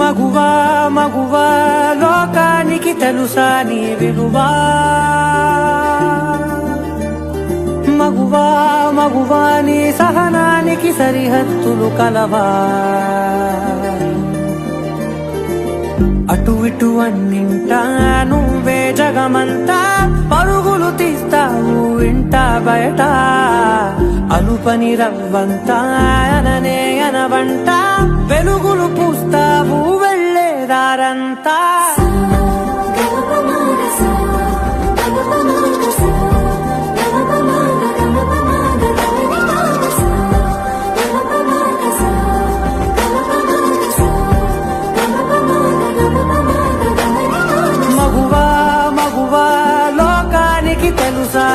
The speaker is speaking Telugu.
మగువా మగువా లోకానికి తెలుసా నీ విలువా మగువా మగువా నీ సహనానికి సరిహద్దులు కలవా అటు ఇటు అన్నింటా నువ్వే జగమంతా పరుగులు తీస్తావు ఇంట బయట అలుపని రవ్వంత అనవంట. వెలుగులు పూస్తావు వెళ్ళేదారంతా మగువా లోకానికి తెలుసా